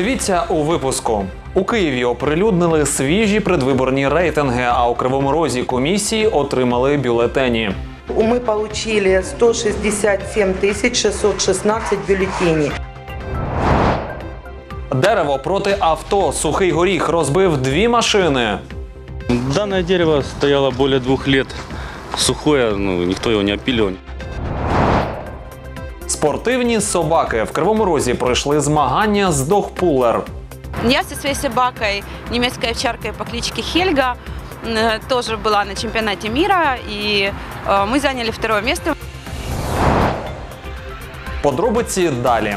Дивіться у випуску. У Києві оприлюднили свіжі предвиборні рейтинги, а у Кривому Розі комісії отримали бюлетені. Мы получили 167 616 бюллетеней. Дерево проти авто. Сухий горіх розбив дві машини. Данное дерево стояло более двух лет сухое, ну, никто его не опиливал. Спортивні собаки в Кривому Розі пройшли змагання з догпулер. Я со своей собакой, немецкой овчаркой по кличке Хельга, м, тоже была на чемпионате мира, и э, мы заняли второе место. Подробиці далі.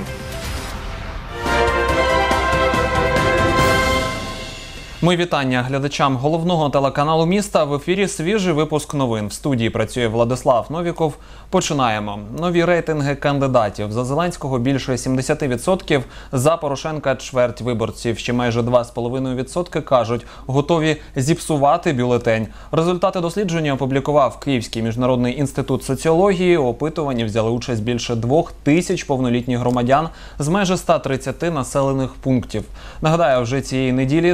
Мої вітання глядачам головного телеканалу міста. В ефірі свіжий випуск новин. В студії працює Владислав Новіков. Починаємо. Нові рейтинги кандидатів за Зеленського більше 70%, за Порошенка чверть виборців. Ще майже 2,5% кажуть, готові зіпсувати бюлетень. Результати дослідження опублікував Київський міжнародний інститут соціології. У опитуванні взяли участь більше двох тисяч повнолітніх громадян з майже 130 населених пунктів. Нагадаю, вже цієї неділі,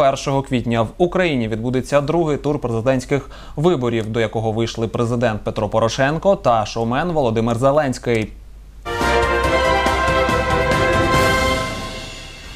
21 квітня, в Україні відбудеться другий тур президентських виборів, до якого вийшли президент Петро Порошенко та шоумен Володимир Зеленський.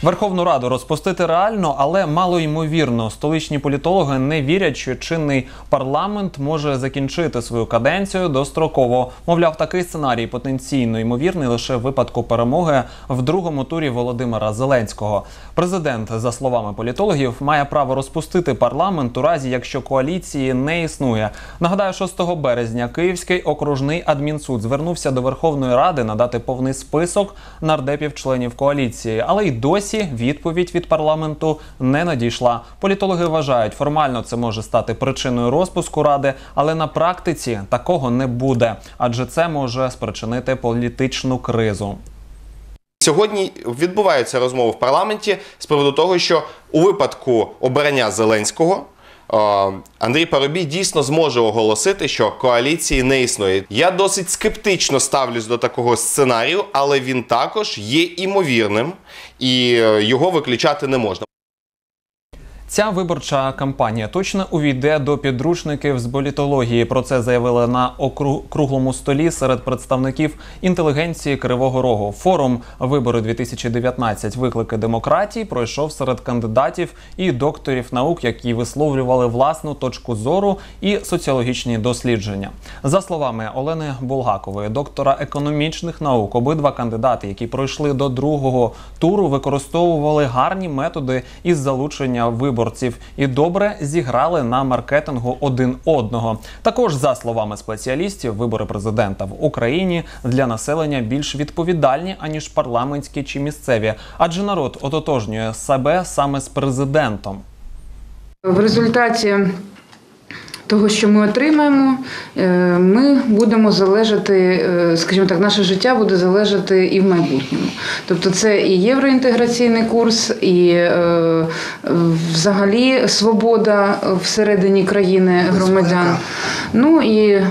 Верховну Раду розпустити реально, але мало ймовірно. Столичні політологи не вірять, що чинний парламент може закінчити свою каденцію достроково. Мовляв, такий сценарій потенційно ймовірний лише в випадку перемоги в другому турі Володимира Зеленського. Президент, за словами політологів, має право розпустити парламент у разі, якщо коаліції не існує. Нагадаю, 6 березня Київський окружний адмінсуд звернувся до Верховної Ради надати повний список нардепів-членів коаліції, але й досі відповідь від парламенту не надійшла. Політологи вважають, формально це може стати причиною розпуску ради, але на практиці такого не буде, адже це може спричинити політичну кризу. Сьогодні відбуваються розмови в парламенті з приводу того, що у випадку обрання Зеленського Андрій Парубій дійсно зможе оголосити, що коаліції не існує. Я досить скептично ставлюсь до такого сценарію, але він також є імовірним і е, його виключати не можна. Ця виборча кампанія точно увійде до підручників з політології. Про це заявили на окру- круглому столі серед представників інтелігенції Кривого Рогу. Форум вибори 2019 виклики демократії пройшов серед кандидатів і докторів наук, які висловлювали власну точку зору і соціологічні дослідження. За словами Олени Булгакової, доктора економічних наук, обидва кандидати, які пройшли до другого туру, використовували гарні методи із залучення виборців і добре зіграли на маркетингу один одного. Також, за словами спеціалістів, вибори президента в Україні для населення більш відповідальні аніж парламентські чи місцеві, адже народ ототожнює себе саме з президентом. В результаті того, що ми отримаємо, е, ми будемо залежати, е, скажімо так, наше життя буде залежати і в майбутньому. Тобто це і євроінтеграційний курс, і е, взагалі свобода всередині країни громадян. Ну і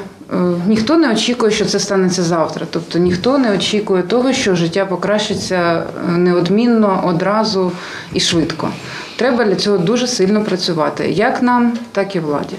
Ніхто не очікує, що це станеться завтра. Тобто ніхто не очікує того, що життя покращиться неодмінно, одразу і швидко. Треба для цього дуже сильно працювати, як нам, так і владі.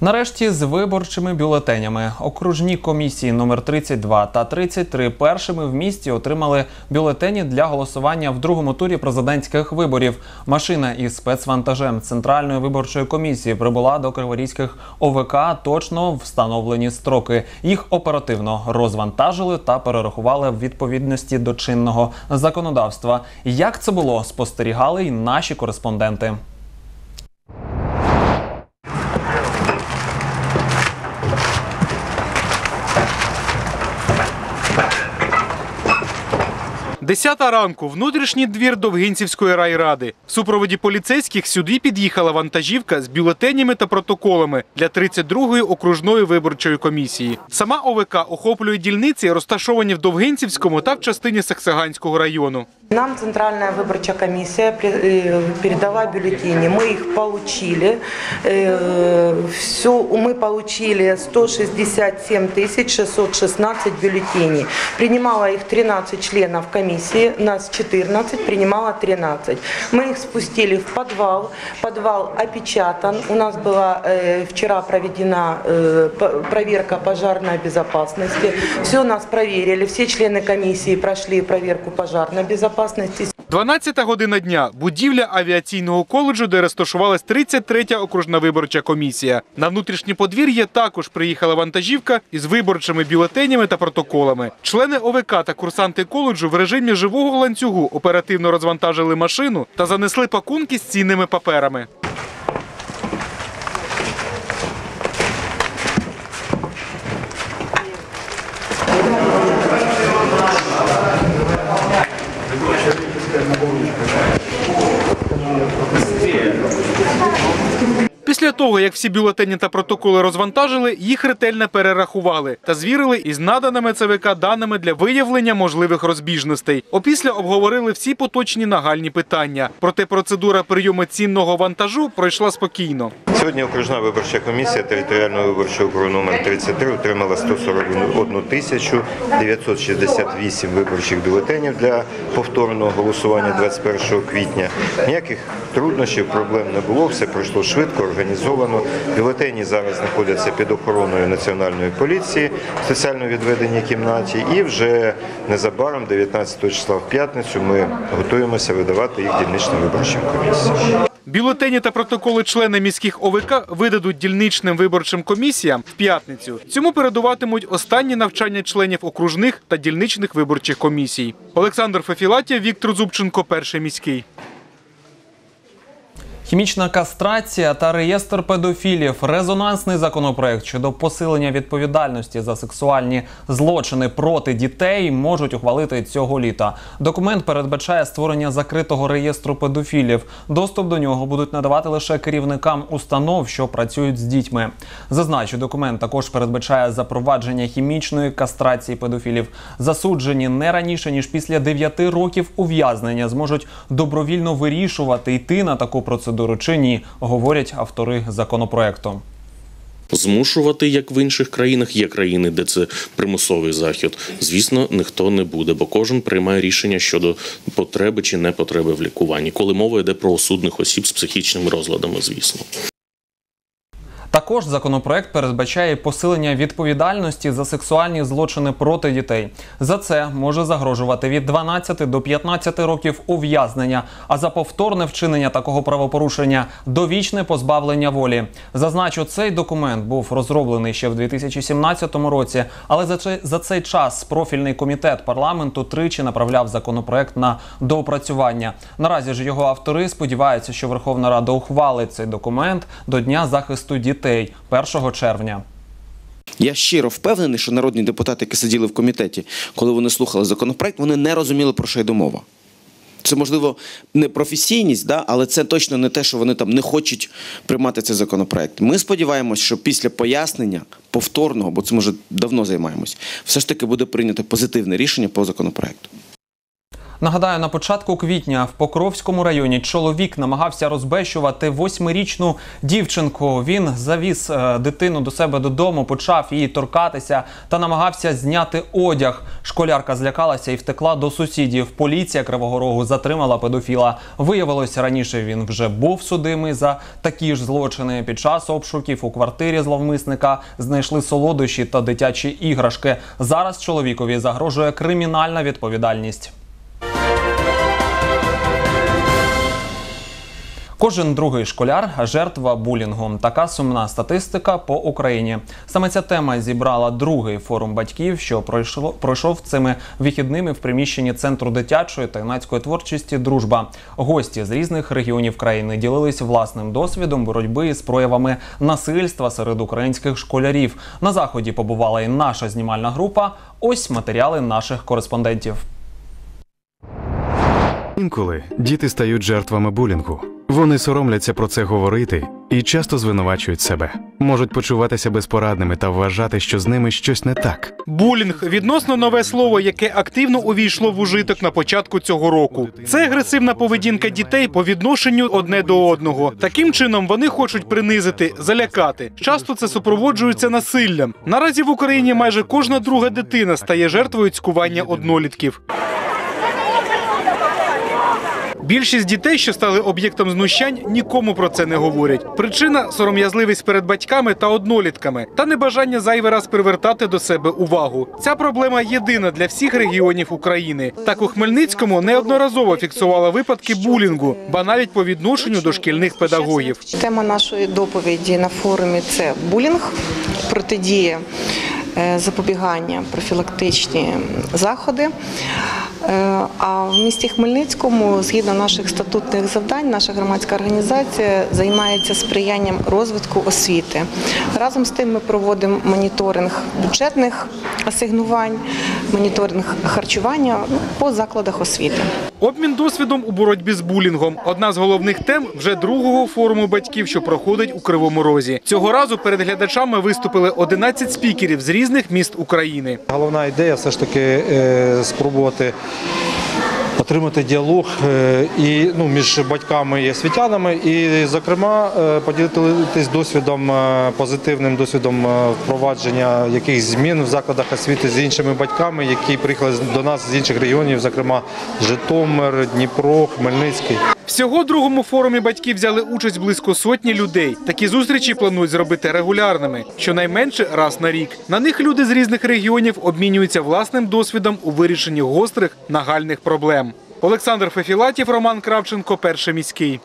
Нарешті з виборчими бюлетенями окружні комісії номер 32 та 33 першими в місті отримали бюлетені для голосування в другому турі президентських виборів. Машина із спецвантажем центральної виборчої комісії прибула до криворізьких ОВК точно встановлені строки. Їх оперативно розвантажили та перерахували в відповідності до чинного законодавства. Як це було, спостерігали й наші кореспонденти. Десята ранку внутрішній двір Довгинцівської райради. В супроводі поліцейських сюди під'їхала вантажівка з бюлетенями та протоколами для 32-ї окружної виборчої комісії. Сама ОВК охоплює дільниці, розташовані в Довгинцівському та в частині Саксаганського району. Нам Центральная выборчая комиссия при- э, передала бюллетени. Мы их получили. Все, мы получили 167 616 бюллетеней. Принимало их 13 членов комиссии. комиссии, нас 14, принимало 13. Мы их спустили в подвал, подвал опечатан. У нас была э, вчера проведена э, п- проверка пожарной безопасности. Все нас проверили, все члены комиссии прошли проверку пожарной безопасности. 12 година дня. Будівля авіаційного коледжу, де розташувалась 33-я окружна виборча комісія. На внутрішнє подвір'я також приїхала вантажівка із виборчими бюлетенями та протоколами. Члени ОВК та курсанти коледжу в режимі живого ланцюгу оперативно розвантажили машину та занесли пакунки з цінними паперами. Після того, як всі бюлетені та протоколи розвантажили, їх ретельно перерахували та звірили із наданими ЦВК даними для виявлення можливих розбіжностей. Опісля обговорили всі поточні нагальні питання. Проте процедура прийому цінного вантажу пройшла спокійно. Сьогодні окружна виборча комісія територіального виборчого округу номер 33 отримала 141 тисячу 968 виборчих бюлетенів для повторного голосування 21 квітня. Ніяких труднощів, проблем не було, все пройшло швидко, організовано. Бюлетені зараз знаходяться під охороною національної поліції в спеціально відведеній кімнаті. І вже незабаром, 19 числа в п'ятницю, ми готуємося видавати їх дільничним виборчим комісіям. Бюлетені та протоколи члени міських ОВК видадуть дільничним виборчим комісіям в п'ятницю. Цьому передуватимуть останні навчання членів окружних та дільничних виборчих комісій. Олександр Фефілатія, Віктор Зубченко, перший міський. Хімічна кастрація та реєстр педофілів резонансний законопроект щодо посилення відповідальності за сексуальні злочини проти дітей можуть ухвалити цього літа. Документ передбачає створення закритого реєстру педофілів. Доступ до нього будуть надавати лише керівникам установ, що працюють з дітьми. Зазначу, документ також передбачає запровадження хімічної кастрації педофілів. Засуджені не раніше ніж після 9 років ув'язнення зможуть добровільно вирішувати йти на таку процедуру чи ні, говорять автори законопроекту. Змушувати, як в інших країнах, є країни, де це примусовий захід. Звісно, ніхто не буде, бо кожен приймає рішення щодо потреби чи непотреби в лікуванні, коли мова йде про осудних осіб з психічними розладами, звісно. Також законопроект передбачає посилення відповідальності за сексуальні злочини проти дітей. За це може загрожувати від 12 до 15 років ув'язнення, а за повторне вчинення такого правопорушення довічне позбавлення волі. Зазначу, цей документ був розроблений ще в 2017 році, але за цей, час профільний комітет парламенту тричі направляв законопроект на доопрацювання. Наразі ж його автори сподіваються, що Верховна Рада ухвалить цей документ до Дня захисту дітей 1 червня. Я щиро впевнений, що народні депутати, які сиділи в комітеті, коли вони слухали законопроект, вони не розуміли, про що йде мова. Це, можливо, не професійність, да? але це точно не те, що вони там не хочуть приймати цей законопроект. Ми сподіваємось, що після пояснення повторного, бо цим вже давно займаємось, все ж таки буде прийнято позитивне рішення по законопроекту. Нагадаю, на початку квітня в Покровському районі чоловік намагався розбещувати восьмирічну дівчинку. Він завіз е, дитину до себе додому, почав її торкатися та намагався зняти одяг. Школярка злякалася і втекла до сусідів. Поліція Кривого Рогу затримала педофіла. Виявилося, раніше він вже був судимий за такі ж злочини. Під час обшуків у квартирі зловмисника знайшли солодощі та дитячі іграшки. Зараз чоловікові загрожує кримінальна відповідальність. Кожен другий школяр жертва булінгу. Така сумна статистика по Україні. Саме ця тема зібрала другий форум батьків, що пройшло пройшов цими вихідними в приміщенні центру дитячої та юнацької творчості Дружба. Гості з різних регіонів країни ділились власним досвідом боротьби з проявами насильства серед українських школярів. На заході побувала і наша знімальна група. Ось матеріали наших кореспондентів. Інколи діти стають жертвами булінгу. Вони соромляться про це говорити і часто звинувачують себе, можуть почуватися безпорадними та вважати, що з ними щось не так. Булінг відносно нове слово, яке активно увійшло в ужиток на початку цього року. Це агресивна поведінка дітей по відношенню одне до одного. Таким чином вони хочуть принизити, залякати. Часто це супроводжується насиллям. Наразі в Україні майже кожна друга дитина стає жертвою цькування однолітків. Більшість дітей, що стали об'єктом знущань, нікому про це не говорять. Причина сором'язливість перед батьками та однолітками та небажання зайвий раз привертати до себе увагу. Ця проблема єдина для всіх регіонів України. Так у Хмельницькому неодноразово фіксувала випадки булінгу, ба навіть по відношенню до шкільних педагогів. Тема нашої доповіді на форумі це булінг, протидія, запобігання, профілактичні заходи. Е, А в місті Хмельницькому, згідно наших статутних завдань, наша громадська організація займається сприянням розвитку освіти. Разом з тим ми проводимо моніторинг бюджетних асигнувань, моніторинг харчування по закладах освіти. Обмін досвідом у боротьбі з булінгом одна з головних тем вже другого форуму батьків, що проходить у Кривому Розі. Цього разу перед глядачами виступили 11 спікерів з різних міст України. Головна ідея все ж таки е, спробувати отримати діалог е, і ну, між батьками і освітянами, і, зокрема, е, поділитись досвідом, е, позитивним досвідом впровадження якихось змін в закладах освіти з іншими батьками, які приїхали до нас з інших регіонів, зокрема Житомир, Дніпро, Хмельницький. Всього в другому форумі батьків взяли участь близько сотні людей. Такі зустрічі планують зробити регулярними, щонайменше раз на рік. На них люди з різних регіонів обмінюються власним досвідом у вирішенні гострих нагальних проблем. Олександр Фефілатів, Роман Кравченко, перший міський.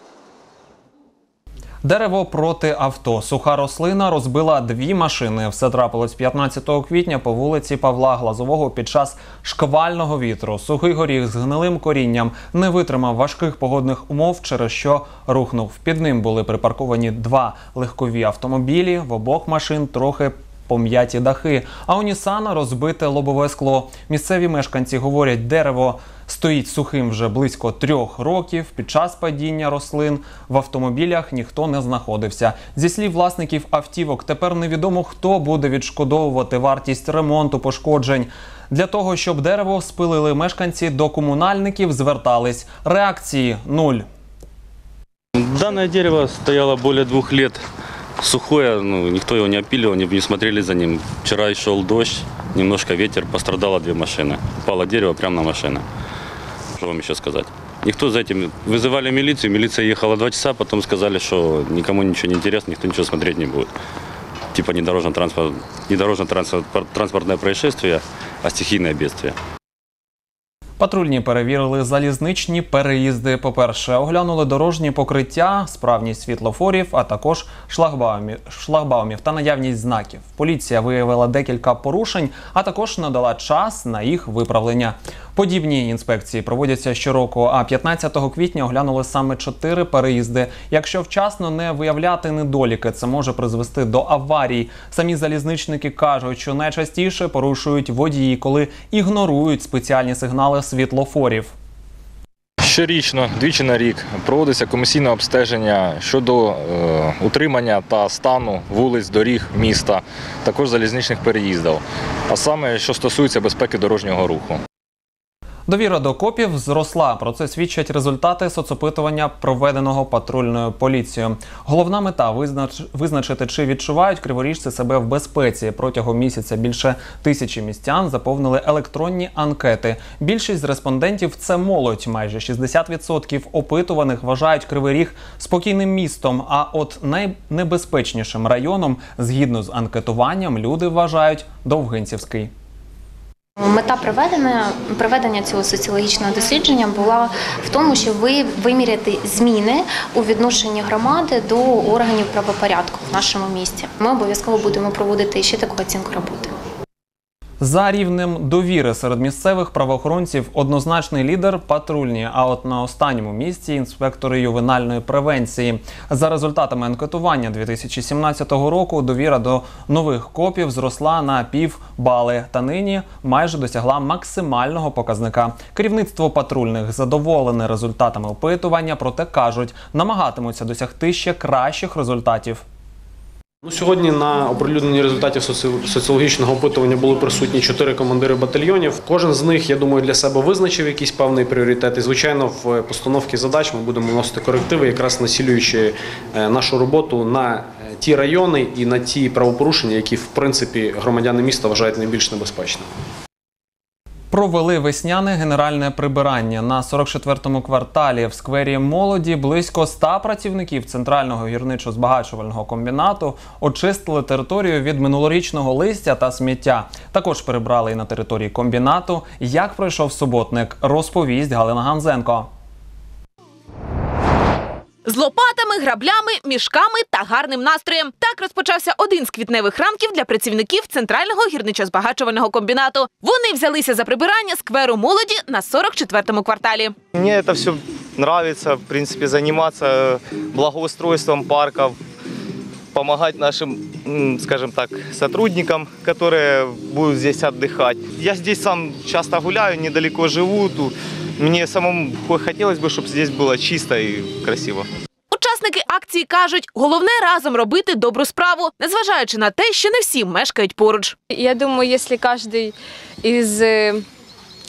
Дерево проти авто. Суха рослина розбила дві машини. Все трапилось 15 квітня по вулиці Павла Глазового під час шквального вітру. Сухий горіх з гнилим корінням не витримав важких погодних умов, через що рухнув. Під ним були припарковані два легкові автомобілі. В обох машин трохи пом'яті дахи. А у Нісана розбите лобове скло. Місцеві мешканці говорять, дерево стоїть сухим вже близько трьох років. Під час падіння рослин в автомобілях ніхто не знаходився. Зі слів власників автівок, тепер невідомо хто буде відшкодовувати вартість ремонту пошкоджень. Для того щоб дерево спилили мешканці до комунальників, звертались. Реакції нуль. Данное дерево стояло более двух лет сухое, ну, никто его не опиливал, не, не смотрели за ним. Вчера шел дождь, немножко ветер, пострадало две машины. Упало дерево прямо на машины. Что вам еще сказать? Никто за этим... Вызывали милицию, милиция ехала два часа, потом сказали, что никому ничего не интересно, никто ничего смотреть не будет. Типа не дорожно-транспорт, не дорожно-транспортное происшествие, а стихийное бедствие. Патрульні перевірили залізничні переїзди. По-перше, оглянули дорожні покриття, справність світлофорів, а також шлагбаумів, шлагбаумів та наявність знаків. Поліція виявила декілька порушень, а також надала час на їх виправлення. Подібні інспекції проводяться щороку. А 15 квітня оглянули саме чотири переїзди. Якщо вчасно не виявляти недоліки, це може призвести до аварій. Самі залізничники кажуть, що найчастіше порушують водії, коли ігнорують спеціальні сигнали світлофорів. Щорічно, двічі на рік, проводиться комісійне обстеження щодо е, утримання та стану вулиць, доріг міста, також залізничних переїздів, а саме що стосується безпеки дорожнього руху. Довіра до копів зросла. Про це свідчать результати соцопитування, проведеного патрульною поліцією. Головна мета визнач... визначити, чи відчувають криворіжці себе в безпеці. Протягом місяця більше тисячі містян заповнили електронні анкети. Більшість з респондентів це молодь. Майже 60% опитуваних вважають Кривий Ріг спокійним містом. А от найнебезпечнішим районом, згідно з анкетуванням, люди вважають Довгинцівський. Мета проведення, проведення цього соціологічного дослідження була в тому, щоб ви виміряти зміни у відношенні громади до органів правопорядку в нашому місті. Ми обов'язково будемо проводити ще таку оцінку роботи. За рівнем довіри серед місцевих правоохоронців однозначний лідер патрульні. А от на останньому місці інспектори ювенальної превенції. За результатами анкетування 2017 року довіра до нових копів зросла на пів бали та нині майже досягла максимального показника. Керівництво патрульних задоволене результатами опитування, проте кажуть, намагатимуться досягти ще кращих результатів. Ну, сьогодні на оприлюдненні результатів соціологічного опитування були присутні чотири командири батальйонів. Кожен з них, я думаю, для себе визначив якийсь певний пріоритет. Звичайно, в постановці задач ми будемо вносити корективи, якраз насилюючи е, нашу роботу на е, ті райони і на ті правопорушення, які в принципі громадяни міста вважають найбільш небезпечними. Провели весняне генеральне прибирання на 44-му кварталі в сквері молоді. Близько 100 працівників центрального гірничо-збагачувального комбінату очистили територію від минулорічного листя та сміття. Також прибрали і на території комбінату. Як пройшов суботник, розповість Галина Ганзенко З лопатами, граблями, мішками та гарним настроєм. Так розпочався один з квітневих ранків для працівників центрального гірничо-збагачувального комбінату. Вони взялися за прибирання скверу молоді на 44-му кварталі. Мне это все нравится, в принципе, заниматься благоустройством парков, помогать нашим, м, скажем так, сотрудникам, которые будут здесь отдыхать. Я здесь сам часто гуляю, недалеко живу. ту- Мне самому хотелось бы, чтобы здесь было чисто и красиво. Учасники акції кажуть, головне разом робити добру справу, незважаючи на те, що не всі мешкають поруч. Я думаю, если каждый из э,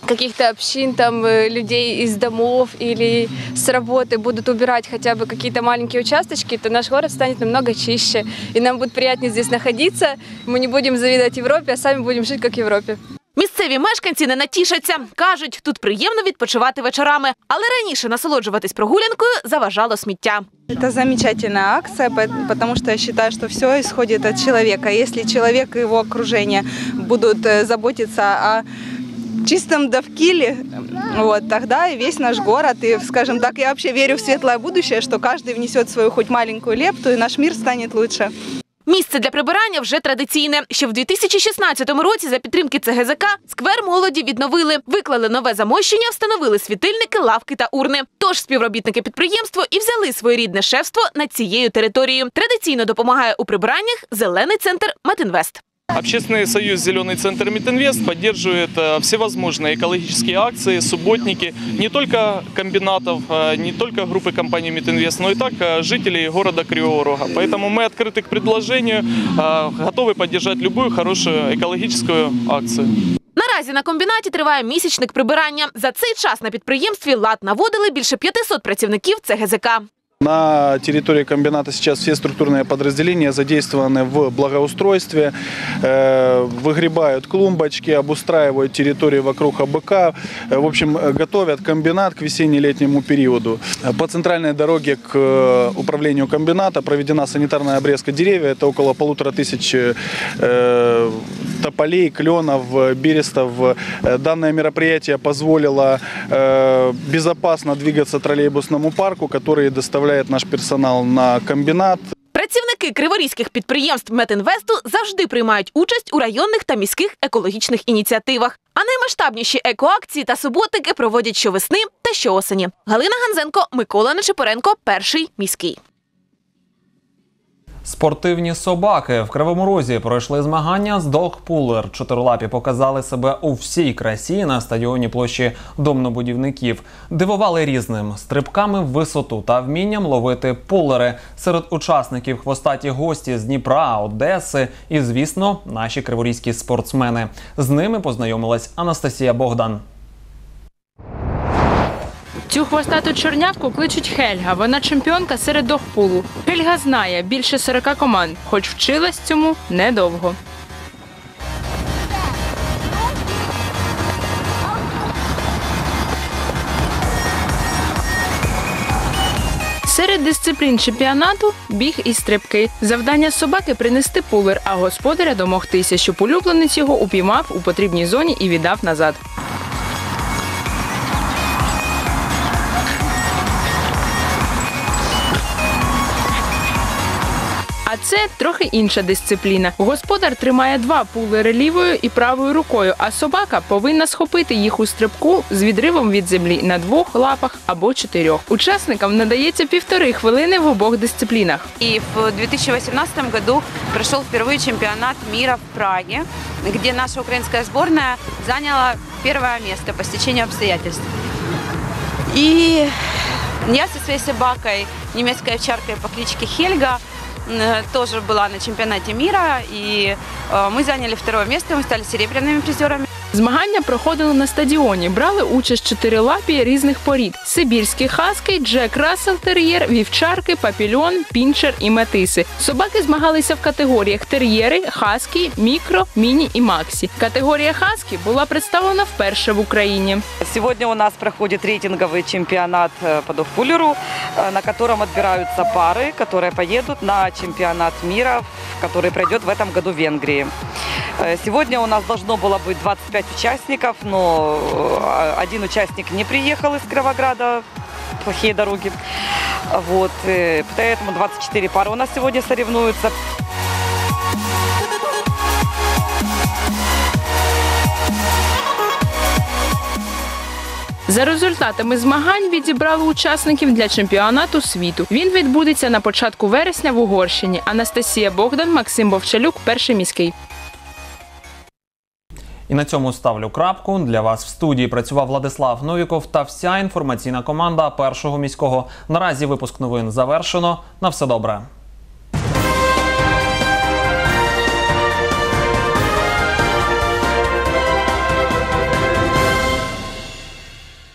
каких-то общин, там, э, людей из домов или с работы будут убирать хотя бы какие-то маленькие участочки, то наш город станет намного чище. И нам будет приятнее здесь находиться. Мы не будем завидовать Европе, а сами будем жить как в Европе. Місцеві мешканці не натішаться. Кажуть, тут приємно відпочивати вечорами, але раніше насолоджуватись прогулянкою заважало сміття. Это замечательная акция, по- потому что я считаю, что все исходит от человека. Если человек и его окружение будут э, заботиться о чистом довкиле, вот, тогда и весь наш город, и, скажем так, я вообще верю в светлое будущее, что каждый внесет свою хоть маленькую лепту, и наш мир станет лучше. Місце для прибирання вже традиційне. Ще в 2016 році за підтримки ЦГЗК сквер молоді відновили, виклали нове замощення, встановили світильники, лавки та урни. Тож співробітники підприємства і взяли своєрідне шефство над цією територією. Традиційно допомагає у прибираннях зелений центр Метинвест. Общественный союз «Зеленый центр Митинвест» поддерживает э, всевозможные экологические акции, субботники, не только комбинатов, э, не только группы компании «Митинвест», но и так э, жителей города Кривого Рога. Поэтому мы открыты к предложению, э, готовы поддержать любую хорошую экологическую акцию. Наразі на комбінаті триває місячник прибирання. За цей час на підприємстві лад наводили більше 500 працівників ЦГЗК. На территории комбината сейчас все структурные подразделения задействованы в благоустройстве, э, выгребают клумбочки, обустраивают территории вокруг АБК, э, в общем, готовят комбинат к весенне-летнему периоду. По центральной дороге к э, управлению комбината проведена санитарная обрезка деревьев, это около полутора тысяч тополей, кленов, берестов. Данное мероприятие позволило безопасно двигаться троллейбусному парку, который доставляет наш персонал на комбинат. Працівники криворізьких підприємств Метинвесту завжди приймають участь у районних та міських екологічних ініціативах. А наймасштабніші екоакції та суботики проводять щовесни та щоосені. Галина Ганзенко, Микола Нечепоренко, перший міський. Спортивні собаки в Кривому Розі пройшли змагання з Догпулер. Чотирилапі показали себе у всій красі на стадіоні площі домнобудівників. Дивували різним стрибками в висоту та вмінням ловити пулери. Серед учасників хвостаті гості з Дніпра, Одеси і, звісно, наші криворізькі спортсмени. З ними познайомилась Анастасія Богдан. Цю хвостату чорнявку кличуть Хельга. Вона чемпіонка серед догпулу. Хельга знає більше 40 команд, хоч вчилась цьому недовго. Серед дисциплін чемпіонату біг і стрибки. Завдання собаки принести пулер, а господаря домогтися, щоб улюбленець його упіймав у потрібній зоні і віддав назад. Це трохи інша дисципліна. Господар тримає два пулери лівою і правою рукою, а собака повинна схопити їх у стрибку з відривом від землі на двох лапах або чотирьох. Учасникам надається півтори хвилини в обох дисциплінах. И в 2018 году прошел впервые чемпионат мира в Праге, где наша украинская сборная заняла первое место по стечению обстоятельств. И я со своей собакой, немецкой овчаркой по кличке Хельга, тоже была на чемпионате мира, и э, мы заняли второе место, мы стали серебряными призерами. Змагання проходили на стадіоні. Брали участь чотирилапі різних порід: сибірські хаски, Джек Рассел Тер'єр, вівчарки, папільон, пінчер і метиси. Собаки змагалися в категоріях тер'єри, хаскі, мікро, міні і максі. Категорія хаскі була представлена вперше в Україні. Сегодня у нас проходит рейтинговый чемпионат э, по дофпулеру, э, на котором отбираются пары, которые поедут на чемпионат мира, который пройдет в этом году в Венгрии. Э, Сегодня у нас должно было быть 25 участников, но э, один участник не приехал из Кировограда, плохие дороги. Вот, э, поэтому 24 пары у нас сегодня соревнуются. За результатами змагань відібрали учасників для чемпіонату світу. Він відбудеться на початку вересня в Угорщині. Анастасія Богдан, Максим Бовчалюк, перший міський. І на цьому ставлю крапку. Для вас в студії працював Владислав Новіков та вся інформаційна команда першого міського. Наразі випуск новин завершено. На все добре.